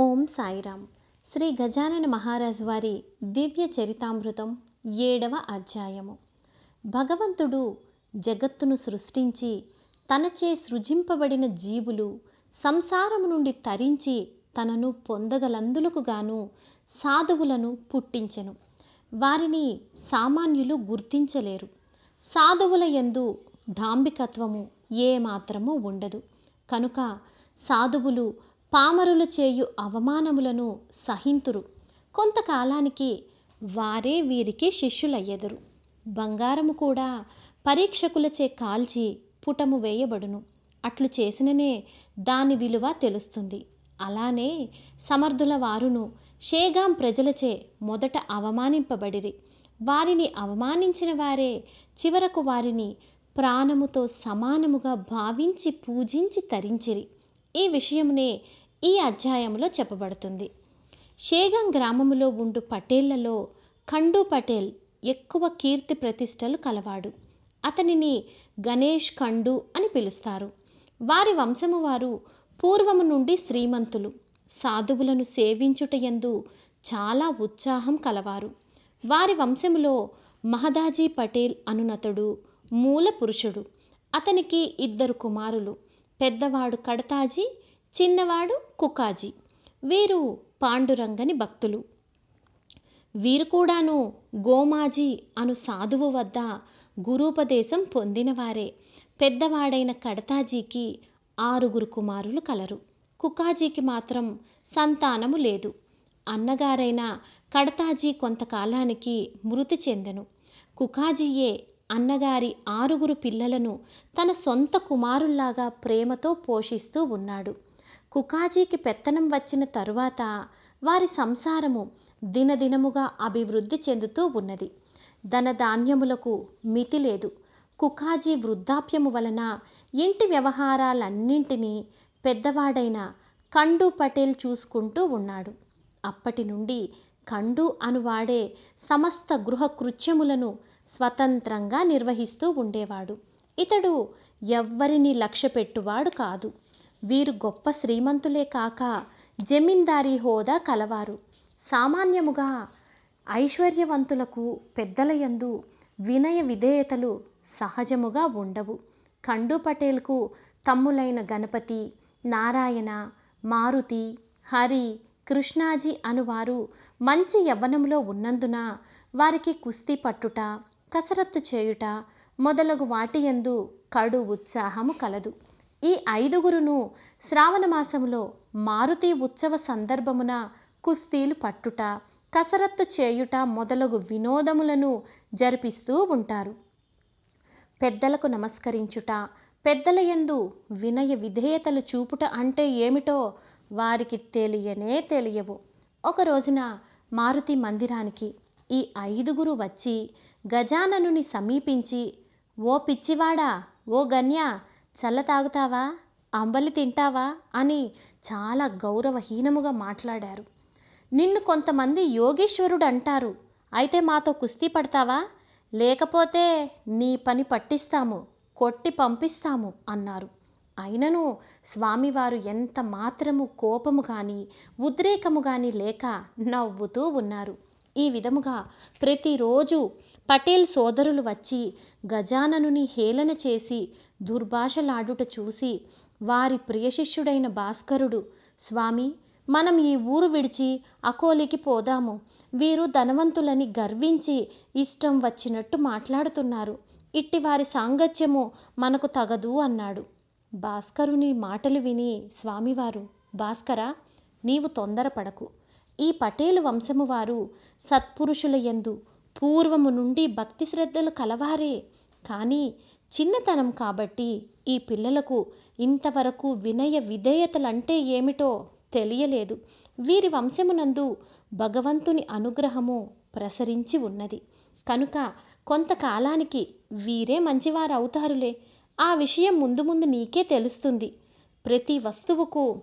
ఓం సాయిరామ్. శ్రీ గజానన మహారాజ్ వారి దివ్య చరితామృతం ఏడవ అధ్యాయము. భగవంతుడు జగత్తును సృష్టించి తనచే సృజింపబడిన జీవులు సంసారము నుండి తరించి తనను పొందగలందులకు గాను సాధువులను పుట్టించెను. వారిని సామాన్యులు గుర్తించలేరు. సాధువుల యందు డాంబికత్వము ఏమాత్రము ఉండదు. కనుక సాధువులు పామరులు చేయు అవమానములను సహింతురు. కొంతకాలానికి వారే వీరికి శిష్యులయ్యెదరు. బంగారము కూడా పరీక్షకులచే కాల్చి పుటము వేయబడును. అట్లు చేసిననే దాని విలువ తెలుస్తుంది. అలానే సమర్థుల వారును షేగాం ప్రజలచే మొదట అవమానింపబడిరి. వారిని అవమానించిన వారే చివరకు వారిని ప్రాణముతో సమానముగా భావించి పూజించి తరించిరి. ఈ విషయమునే ఈ అధ్యాయంలో చెప్పబడుతుంది. షేగం గ్రామములో ఉండు పటేళ్ళలో ఖండు పటేల్ ఎక్కువ కీర్తి ప్రతిష్టలు కలవాడు. అతనిని గణేష్ ఖండు అని పిలుస్తారు. వారి వంశము వారు పూర్వము నుండి శ్రీమంతులు. సాధువులను సేవించుటయందు చాలా ఉత్సాహం కలవారు. వారి వంశములో మహదాజీ పటేల్ అనునతుడు మూల పురుషుడు. అతనికి ఇద్దరు కుమారులు. పెద్దవాడు కడతాజీ చిన్నవాడు కుకాజీ. వీరు పాండురంగని భక్తులు. వీరు కూడాను గోమాజీ అను సాధువు వద్ద గురూపదేశం పొందినవారే. పెద్దవాడైన కడతాజీకి ఆరుగురు కుమారులు కలరు. కుకాజీకి మాత్రం సంతానము లేదు. అన్నగారైన కడతాజీ కొంతకాలానికి మృతి చెందెను. కుకాజీయే అన్నగారి ఆరుగురు పిల్లలను తన సొంత కుమారుల్లాగా ప్రేమతో పోషిస్తూ ఉన్నాడు. కుకాజీకి పెత్తనం వచ్చిన తరువాత వారి సంసారము దినదినముగా అభివృద్ధి చెందుతూ ఉన్నది. ధనధాన్యములకు మితి లేదు. కుకాజీ వృద్ధాప్యము వలన ఇంటి వ్యవహారాలన్నింటినీ పెద్దవాడైన ఖండు పటేల్ చూసుకుంటూ ఉన్నాడు. అప్పటి నుండి ఖండు అనువాడే సమస్త గృహ కృత్యములను స్వతంత్రంగా నిర్వహిస్తూ ఉండేవాడు. ఇతడు ఎవ్వరిని లక్ష్యపెట్టువాడు కాదు. వీరు గొప్ప శ్రీమంతులే కాక జమీందారీ హోదా కలవారు. సామాన్యముగా ఐశ్వర్యవంతులకు పెద్దలయందు వినయ విధేయతలు సహజముగా ఉండవు. ఖండు పటేల్కు తమ్ములైన గణపతి నారాయణ మారుతి హరి కృష్ణాజీ అనువారు మంచి యవ్వనంలో ఉన్నందున వారికి కుస్తీ పట్టుట కసరత్తు చేయుట మొదలగు వాటియందు కడు ఉత్సాహము కలదు. ఈ ఐదుగురును శ్రావణ మాసములో మారుతి ఉత్సవ సందర్భమున కుస్తీలు పట్టుట కసరత్తు చేయుట మొదలగు వినోదములను జరిపిస్తూ ఉంటారు. పెద్దలకు నమస్కరించుట పెద్దల యందు వినయ విధేయతలు చూపుట అంటే ఏమిటో వారికి తెలియనే తెలియవు. ఒక రోజున మారుతి మందిరానికి ఈ ఐదుగురు వచ్చి గజాననుని సమీపించి ఓ పిచ్చివాడా ఓ గన్య చల్ల తాగుతావా? అంబలి తింటావా? అని చాలా గౌరవహీనముగా మాట్లాడారు. నిన్ను కొంతమంది యోగీశ్వరుడు అంటారు అయితే మాతో కుస్తీ పడతావా? లేకపోతే నీ పని పట్టిస్తాము. కొట్టి పంపిస్తాము అన్నారు. అయినను స్వామివారు ఎంత మాత్రము కోపము కానీ ఉద్రేకము కానీ లేక నవ్వుతూ ఉన్నారు. ఈ విధముగా ప్రతిరోజు పటేల్ సోదరులు వచ్చి గజాననుని హేళన చేసి దుర్భాషలాడుట చూసి వారి ప్రియశిష్యుడైన భాస్కరుడు స్వామి మనం ఈ ఊరు విడిచి అకోలికి పోదాము. వీరు ధనవంతులని గర్వించి ఇష్టం వచ్చినట్టు మాట్లాడుతున్నారు. ఇట్టి వారి సాంగత్యము మనకు తగదు అన్నాడు. భాస్కరుని మాటలు విని స్వామివారు భాస్కర నీవు తొందరపడకు. ఈ పటేలు వంశము వారు సత్పురుషుల యందు పూర్వము నుండి భక్తి శ్రద్ధలు కలవారే. కానీ చిన్నతనం కాబట్టి ఈ పిల్లలకు ఇంతవరకు వినయ విధేయతలంటే ఏమిటో తెలియలేదు. వీరి వంశమునందు భగవంతుని అనుగ్రహము ప్రసరించి ఉన్నది. కనుక కొంతకాలానికి వీరే మంచివారు అవుతారులే ఆ విషయం ముందు ముందు నీకే తెలుస్తుంది. ప్రతి వస్తువుకు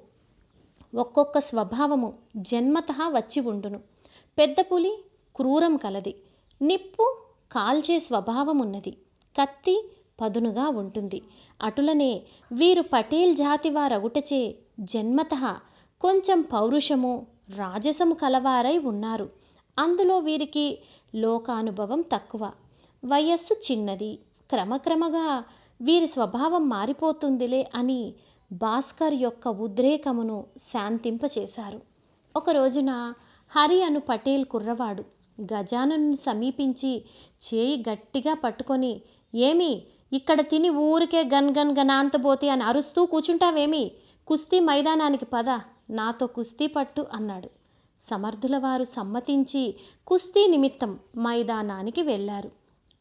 ఒక్కొక్క స్వభావము జన్మత వచ్చి ఉండును. పెద్ద పులి క్రూరం కలది. నిప్పు కాల్చే స్వభావం ఉన్నది కత్తి పదునుగా ఉంటుంది. అటులనే వీరు పటేల్ జాతి వారగుటచే జన్మత కొంచెం పౌరుషము రాజసము కలవారై ఉన్నారు. అందులో వీరికి లోకానుభవం తక్కువ. వయస్సు చిన్నది. క్రమక్రమగా వీరి స్వభావం మారిపోతుందిలే అని భాస్కర్ యొక్క ఉద్రేకమును శాంతింపచేశారు. ఒక రోజున హరి అను పటేల్ కుర్రవాడు గజానను సమీపించి చేయి గట్టిగా పట్టుకొని ఏమి? ఇక్కడ తిని ఊరికే గన్ గన్ గనాంతబోతి అని అరుస్తూ కూర్చుంటావేమి కుస్తీ మైదానానికి పద నాతో కుస్తీ పట్టు అన్నాడు. సమర్థుల వారు సమ్మతించి కుస్తీ నిమిత్తం మైదానానికి వెళ్ళారు.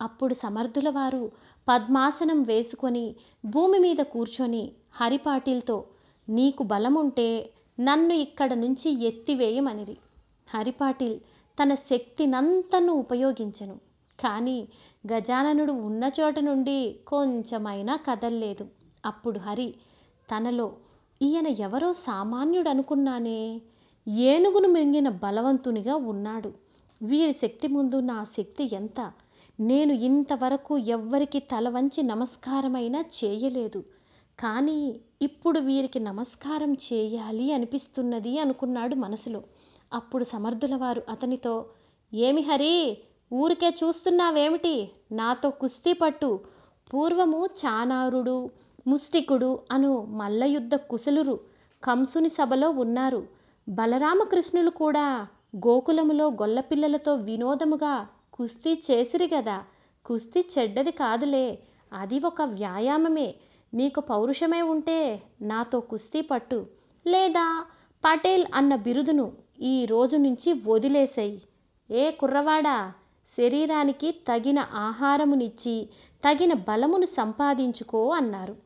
అప్పుడు సమర్థుల వారు పద్మాసనం వేసుకొని భూమి మీద కూర్చొని హరిపాటిల్తో నీకు బలముంటే నన్ను ఇక్కడ నుంచి ఎత్తివేయమనిరి. హరిపాటిల్ తన శక్తినంతను ఉపయోగించెను. కానీ గజాననుడు ఉన్న చోట నుండి కొంచెమైనా కదల్లేదు. అప్పుడు హరి తనలో ఈయన ఎవరో సామాన్యుడు అనుకున్నానే ఏనుగును మింగిన బలవంతునిగా ఉన్నాడు. వీరి శక్తి ముందు నా శక్తి ఎంత? నేను ఇంతవరకు ఎవ్వరికి తల వంచి నమస్కారమైనా చేయలేదు. కానీ ఇప్పుడు వీరికి నమస్కారం చేయాలి అనిపిస్తున్నది అనుకున్నాడు మనసులో. అప్పుడు సమర్థుల వారు అతనితో ఏమి హరి? ఊరికే చూస్తున్నావేమిటి? నాతో కుస్తీ పట్టు. పూర్వము చానారుడు ముష్టికుడు అను మల్లయుద్ధ కుశలురు కంసుని సభలో ఉన్నారు. బలరామకృష్ణులు కూడా గోకులములో గొల్లపిల్లలతో వినోదముగా కుస్తీ చేసిరి గదా. కుస్తీ చెడ్డది కాదులే. అది ఒక వ్యాయామమే. నీకు పౌరుషమే ఉంటే నాతో కుస్తీ పట్టు. లేదా పటేల్ అన్న బిరుదును ఈ రోజు నుంచి వదిలేసేయి. ఏ కుర్రవాడా? శరీరానికి తగిన ఆహారమునిచ్చి తగిన బలమును సంపాదించుకో అన్నారు.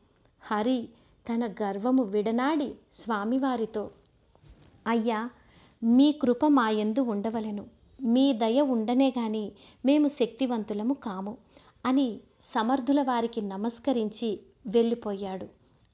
హరి తన గర్వము విడనాడి స్వామివారితో అయ్యా మీ కృప మాయందు ఉండవలెను. మీ దయ ఉండనే గాని మేము శక్తివంతులము కాము అని సమర్థుల వారికి నమస్కరించి వెళ్ళిపోయాడు.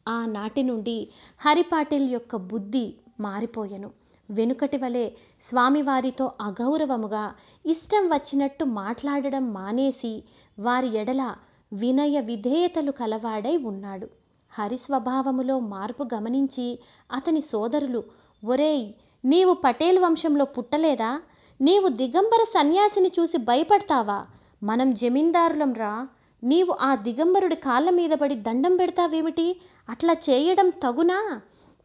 ఆనాటి నుండి హరిపాటిల్ యొక్క బుద్ధి మారిపోయెను. వెనుకటి వలె స్వామివారితో అగౌరవముగా ఇష్టం వచ్చినట్టు మాట్లాడడం మానేసి వారి ఎడల వినయ విధేయతలు కలవాడై ఉన్నాడు. హరి స్వభావములో మార్పు గమనించి అతని సోదరులు ఒరేయ్ నీవు పటేల్ వంశంలో పుట్టలేదా? నీవు దిగంబర సన్యాసిని చూసి భయపడతావా? మనం జమీందారులం రా. నీవు ఆ దిగంబరుడి కాళ్ళ మీద పడి దండం పెడతావేమిటి? అట్లా చేయడం తగునా?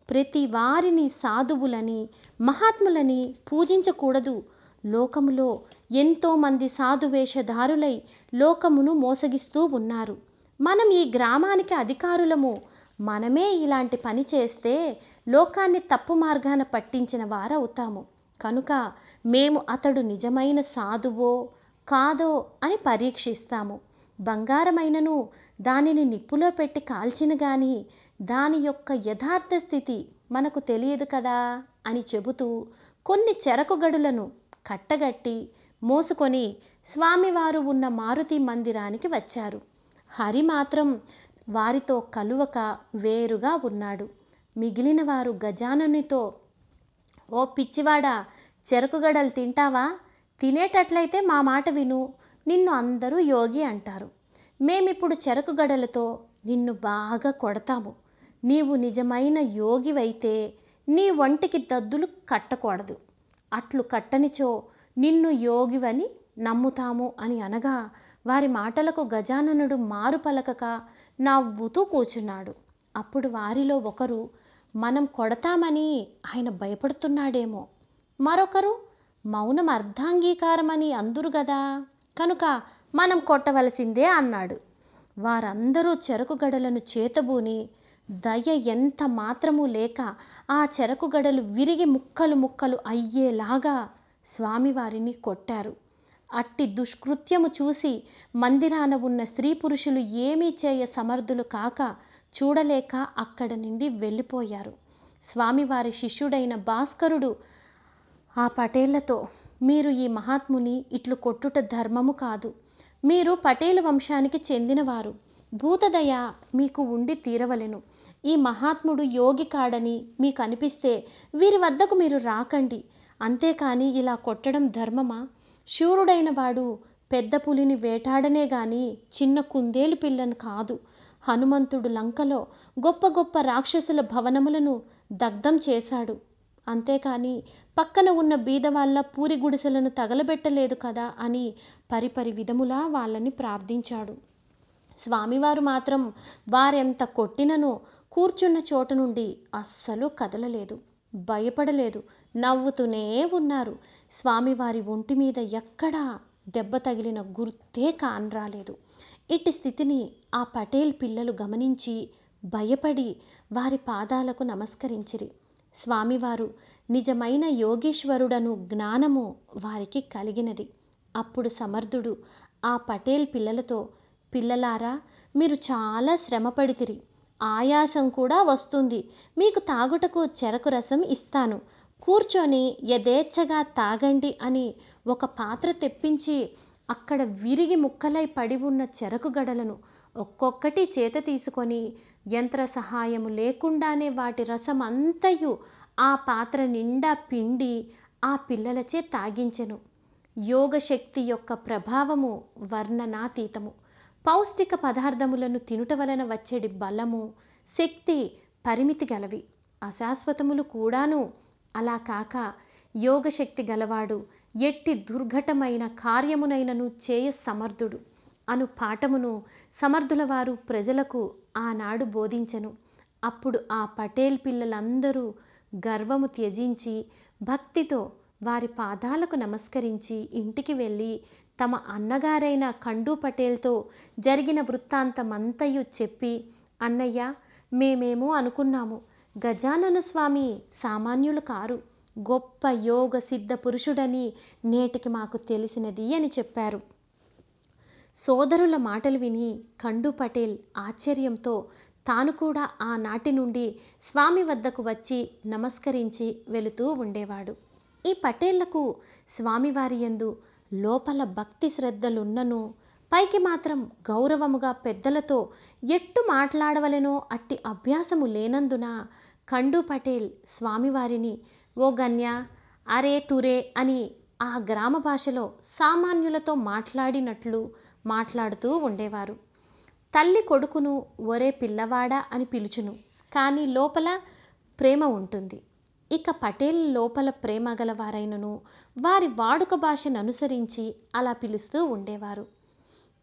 ప్రతి వారిని సాధువులని మహాత్ములని పూజించకూడదు. లోకములో ఎంతోమంది సాధువేషధారులై లోకమును మోసగిస్తూ ఉన్నారు. మనం ఈ గ్రామానికి అధికారులము. మనమే ఇలాంటి పని చేస్తే లోకాన్ని తప్పు మార్గాన పట్టించిన వారవుతాము. కనుక మేము అతడు నిజమైన సాధువో కాదో అని పరీక్షిస్తాము. బంగారమైనను దానిని నిప్పులో పెట్టి కాల్చిన గాని దాని యొక్క యథార్థ స్థితి మనకు తెలియదు కదా అని చెబుతూ కొన్ని చెరకు గడులను కట్టగట్టి మోసుకొని స్వామివారు ఉన్న మారుతి మందిరానికి వచ్చారు. హరి మాత్రం వారితో కలువక వేరుగా ఉన్నాడు. మిగిలిన వారు గజాననితో ఓ పిచ్చివాడా చెరకుగడలు తింటావా? తినేటట్లయితే మా మాట విను నిన్ను అందరూ యోగి అంటారు. మేమిప్పుడు చెరకుగడలతో నిన్ను బాగా కొడతాము. నీవు నిజమైన యోగివైతే నీ ఒంటికి దద్దులు కట్టకూడదు. అట్లు కట్టనిచో నిన్ను యోగివని నమ్ముతాము అని అనగా వారి మాటలకు గజాననుడు మారు పలకక నవ్వుతూ కూర్చున్నాడు అప్పుడు వారిలో ఒకరు మనం కొడతామని ఆయన భయపడుతున్నాడేమో. మరొకరు మౌనం అర్ధాంగీకారమని అందురు గదా. కనుక మనం కొట్టవలసిందే అన్నాడు. వారందరూ చెరకు గడలను చేతబూని దయ ఎంత మాత్రము లేక ఆ చెరకు గడలు విరిగి ముక్కలు ముక్కలు అయ్యేలాగా స్వామివారిని కొట్టారు. అట్టి దుష్కృత్యము చూసి మందిరాన ఉన్న స్త్రీ పురుషులు ఏమీ చేయ సమర్థులు కాక చూడలేక అక్కడ నుండి వెళ్ళిపోయారు. స్వామివారి శిష్యుడైన భాస్కరుడు ఆ పటేళ్ళతో మీరు ఈ మహాత్ముని ఇట్లు కొట్టుట ధర్మము కాదు. మీరు పటేలు వంశానికి చెందినవారు. భూతదయ మీకు ఉండి తీరవలెను. ఈ మహాత్ముడు యోగి కాడని మీకు అనిపిస్తే వీరి వద్దకు మీరు రాకండి. అంతేకాని ఇలా కొట్టడం ధర్మమా? శూరుడైన వాడు పెద్ద పులిని వేటాడనే గాని చిన్న కుందేలు పిల్లను కాదు. హనుమంతుడు లంకలో గొప్ప గొప్ప రాక్షసుల భవనములను దగ్ధం చేశాడు. అంతేకాని పక్కన ఉన్న బీద వాళ్ళ పూరి గుడిసెలను తగలబెట్టలేదు కదా అని పరిపరి విధములా వాళ్ళని ప్రార్థించాడు. స్వామివారు మాత్రం వారెంత కొట్టినను కూర్చున్న చోటు నుండి అస్సలు కదలలేదు భయపడలేదు నవ్వుతూనే ఉన్నారు. స్వామివారి ఒంటి మీద ఎక్కడా దెబ్బ తగిలిన గుర్తే కానరాలేదు ఇట్టి స్థితిని ఆ పటేల్ పిల్లలు గమనించి భయపడి వారి పాదాలకు నమస్కరించిరి. స్వామివారు నిజమైన యోగేశ్వరుడను జ్ఞానము వారికి కలిగినది. అప్పుడు సమర్థుడు ఆ పటేల్ పిల్లలతో పిల్లలారా మీరు చాలా శ్రమపడితిరి. ఆయాసం కూడా వస్తుంది. మీకు తాగుటకు చెరకు రసం ఇస్తాను. కూర్చొని యథేచ్ఛగా తాగండి అని ఒక పాత్ర తెప్పించి అక్కడ విరిగి ముక్కలై పడి ఉన్న చెరకు గడలను ఒక్కొక్కటి చేత తీసుకొని యంత్ర సహాయము లేకుండానే వాటి రసం అంతయు ఆ పాత్ర నిండా పిండి ఆ పిల్లలచే తాగించెను. యోగశక్తి యొక్క ప్రభావము వర్ణనాతీతము. పౌష్టిక పదార్థములను తినుట వలన వచ్చేటి బలము శక్తి పరిమితి గలవి. అశాశ్వతములు కూడాను అలా కాక యోగశక్తి గలవాడు ఎట్టి దుర్ఘటమైన కార్యమునైనను చేయ సమర్థుడు అను పాఠమును సమర్థుల వారు ప్రజలకు ఆనాడు బోధించెను. అప్పుడు ఆ పటేల్ పిల్లలందరూ గర్వము త్యజించి భక్తితో వారి పాదాలకు నమస్కరించి ఇంటికి వెళ్ళి తమ అన్నగారైన ఖండు పటేల్తో జరిగిన వృత్తాంతమంతయు చెప్పి అన్నయ్య మేమేమో అనుకున్నాము. గజానన స్వామి సామాన్యులు కారు. గొప్ప యోగ సిద్ధ పురుషుడని నేటికి మాకు తెలిసినది అని చెప్పారు. సోదరుల మాటలు విని ఖండు పటేల్ ఆశ్చర్యంతో తాను కూడా ఆనాటి నుండి స్వామి వద్దకు వచ్చి నమస్కరించి వెళుతూ ఉండేవాడు. ఈ పటేళ్ళకు స్వామివారి యందు లోపల భక్తి శ్రద్ధలున్నను. పైకి మాత్రం గౌరవముగా పెద్దలతో ఎట్టు మాట్లాడవలెనో అట్టి అభ్యాసము లేనందున ఖండు పటేల్ స్వామివారిని ఓ గన్య అరే తురే అని ఆ గ్రామ భాషలో సామాన్యులతో మాట్లాడినట్లు మాట్లాడుతూ ఉండేవారు. తల్లి కొడుకును ఒరే పిల్లవాడా అని పిలుచును. కానీ లోపల ప్రేమ ఉంటుంది. ఇక పటేల్ లోపల ప్రేమ గలవారైనను వారి వాడుక భాషను అనుసరించి అలా పిలుస్తూ ఉండేవారు.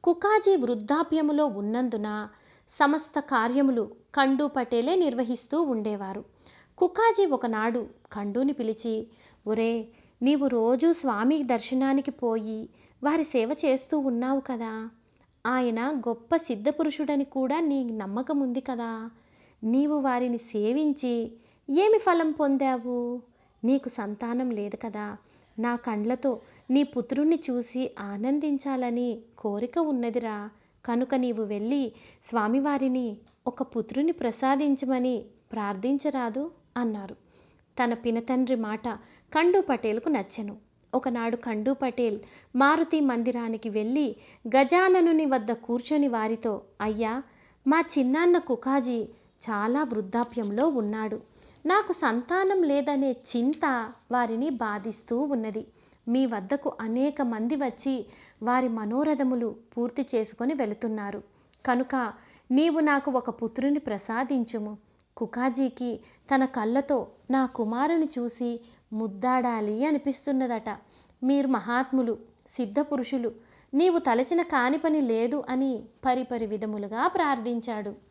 కుకాజీ వృద్ధాప్యములో ఉన్నందున సమస్త కార్యములు ఖండు పటేలే నిర్వహిస్తూ ఉండేవారు. కుకాజీ ఒకనాడు ఖండూని పిలిచి ఒరే నీవు రోజూ స్వామి దర్శనానికి పోయి వారి సేవ చేస్తూ ఉన్నావు కదా. ఆయన గొప్ప సిద్ధపురుషుడని కూడా నీ నమ్మకం ఉంది కదా. నీవు వారిని సేవించి ఏమి ఫలం పొందావు? నీకు సంతానం లేదు కదా. నా కండ్లతో నీ పుత్రుణ్ణి చూసి ఆనందించాలని కోరిక ఉన్నదిరా. కనుక నీవు వెళ్ళి స్వామివారిని ఒక పుత్రుని ప్రసాదించమని ప్రార్థించరాదు అన్నారు. తన పినతండ్రి మాట ఖండు పటేల్కు నచ్చెను. ఒకనాడు ఖండు పటేల్ మారుతి మందిరానికి వెళ్ళి గజాననుని వద్ద కూర్చొని వారితో అయ్యా మా చిన్నాన్న కుకాజీ చాలా వృద్ధాప్యంలో ఉన్నాడు. నాకు సంతానం లేదనే చింత వారిని బాధిస్తూ ఉన్నది. మీ వద్దకు అనేక మంది వచ్చి వారి మనోరథములు పూర్తి చేసుకొని వెళుతున్నారు. కనుక నీవు నాకు ఒక పుత్రుని ప్రసాదించుము. కుకాజీకి తన కళ్ళతో నా కుమారుని చూసి ముద్దాడాలి అనిపిస్తున్నదట. మీరు మహాత్ములు సిద్ధపురుషులు నీవు తలచిన కాని పని లేదు అని పరిపరి విధములుగా ప్రార్థించాడు.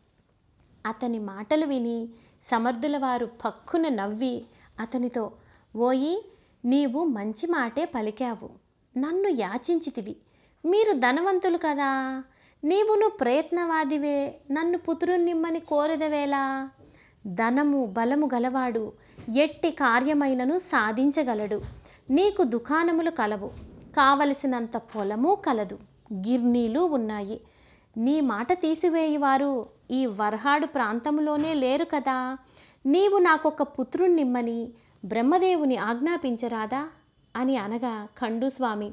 అతని మాటలు విని సమర్థుల వారు పక్కున నవ్వి అతనితో ఓయి నీవు మంచి మాటే పలికావు. నన్ను యాచించితివి. మీరు ధనవంతులు కదా. నీవును ప్రయత్నవాదివే. నన్ను పుత్రునిమ్మని కోరదవేలా ధనము బలము గలవాడు ఎట్టి కార్యమైనను సాధించగలడు. నీకు దుకాణములు కలవు. కావలసినంత పొలము కలదు. గిర్నీలు ఉన్నాయి. నీ మాట తీసివేయువారు ఈ వర్హాడు ప్రాంతంలోనే లేరు కదా. నీవు నాకొక పుత్రుణ్ణిమ్మని బ్రహ్మదేవుని ఆజ్ఞాపించరాదా? అని అనగా ఖండుస్వామి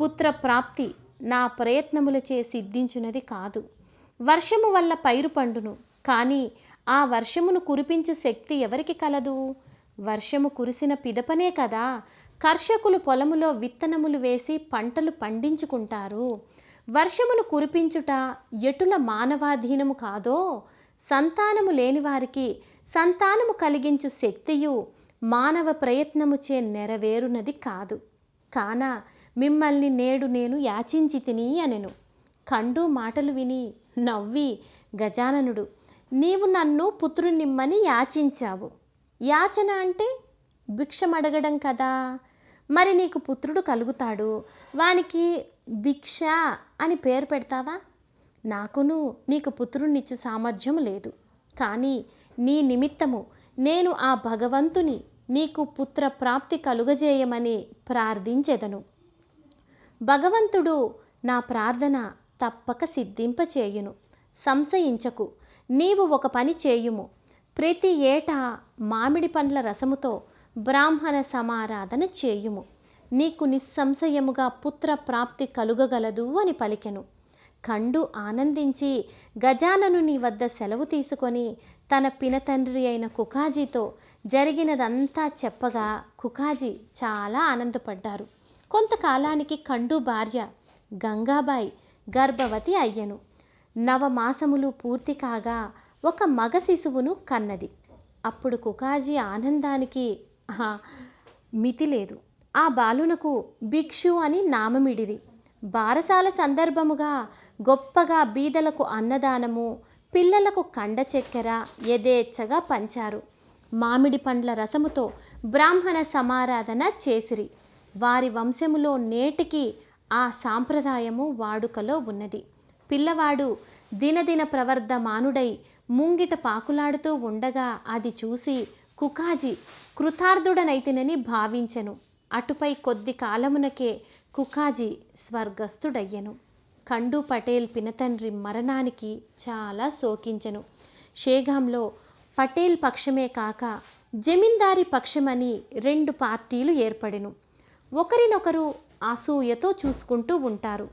పుత్ర ప్రాప్తి నా ప్రయత్నములచే సిద్ధించున్నది కాదు. వర్షము వల్ల పైరు పండును కానీ ఆ వర్షమును కురిపించు శక్తి ఎవరికి కలదు? వర్షము కురిసిన పిదపనే కదా. కర్షకులు పొలములో విత్తనములు వేసి పంటలు పండించుకుంటారు. వర్షమును కురిపించుట ఎటుల మానవాధీనము కాదో సంతానము లేని వారికి సంతానము కలిగించు శక్తియు మానవ ప్రయత్నముచే నెరవేరునది కాదు. కాన మిమ్మల్ని నేడు నేను యాచించి తిని అనెను. కండు మాటలు విని నవ్వి గజాననుడు నీవు నన్ను పుత్రునిమ్మని యాచించావు. యాచన అంటే భిక్షమడగడం కదా. మరి నీకు పుత్రుడు కలుగుతాడు. వానికి భిక్ష అని పేరు పెడతావా? నాకును నీకు పుత్రుణ్ణిచ్చు సామర్థ్యం లేదు. కానీ నీ నిమిత్తము నేను ఆ భగవంతుని నీకు పుత్ర ప్రాప్తి కలుగజేయమని ప్రార్థించెదను. భగవంతుడు నా ప్రార్థన తప్పక సిద్ధింపచేయును. సంశయించకు నీవు ఒక పని చేయుము. ప్రతి ఏటా మామిడి పండ్ల రసముతో బ్రాహ్మణ సమారాధన చేయుము. నీకు నిస్సంశయముగా పుత్ర ప్రాప్తి కలుగగలదు అని పలికెను. కండు ఆనందించి గజాననుని వద్ద సెలవు తీసుకొని తన పినతండ్రి అయిన కుకాజీతో జరిగినదంతా చెప్పగా కుకాజీ చాలా ఆనందపడ్డారు. కొంతకాలానికి కండు భార్య గంగాబాయి గర్భవతి అయ్యను. నవమాసములు పూర్తి కాగా ఒక మగ శిశువును కన్నది. అప్పుడు కుకాజీ ఆనందానికి మితి లేదు ఆ బాలునకు భిక్షు అని నామమిడిరి. బారసాల సందర్భముగా గొప్పగా బీదలకు అన్నదానము పిల్లలకు కండ చక్కెర యథేచ్ఛగా పంచారు. మామిడి పండ్ల రసముతో బ్రాహ్మణ సమారాధన చేసిరి. వారి వంశములో నేటికి ఆ సాంప్రదాయము వాడుకలో ఉన్నది. పిల్లవాడు దినదిన ప్రవర్ధమానుడై ముంగిట పాకులాడుతూ ఉండగా అది చూసి కుకాజీ కృతార్థుడనైతినని భావించెను. అటుపై కొద్ది కాలమునకే కుకాజీ స్వర్గస్థుడయ్యెను. ఖండు పటేల్ పినతండ్రి మరణానికి చాలా శోకించెను. షేగాంలో పటేల్ పక్షమే కాక జమీందారీ పక్షమని రెండు పార్టీలు ఏర్పడెను. ఒకరినొకరు అసూయతో చూసుకుంటూ ఉంటారు.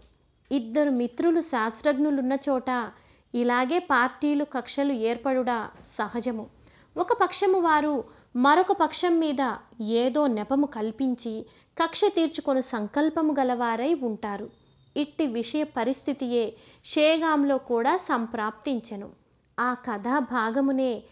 ఇద్దరు మిత్రులు శాస్త్రజ్ఞులున్న చోట ఇలాగే పార్టీలు కక్షలు ఏర్పడుట సహజము. ఒక పక్షము వారు మరొక పక్షం మీద ఏదో నెపము కల్పించి కక్ష తీర్చుకొని సంకల్పము గలవారై ఉంటారు. ఇట్టి విషయ పరిస్థితియే షేగాంలో కూడా సంప్రాప్తించెను. ఆ కథా భాగమునే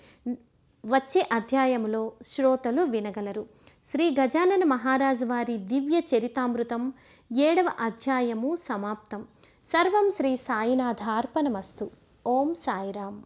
వచ్చే అధ్యాయములో శ్రోతలు వినగలరు. శ్రీ గజానన మహారాజు వారి దివ్య చరితామృతం ఏడవ అధ్యాయము సమాప్తం. సర్వం శ్రీ సాయినాథార్పణమస్తు. ఓం సాయిరామ్.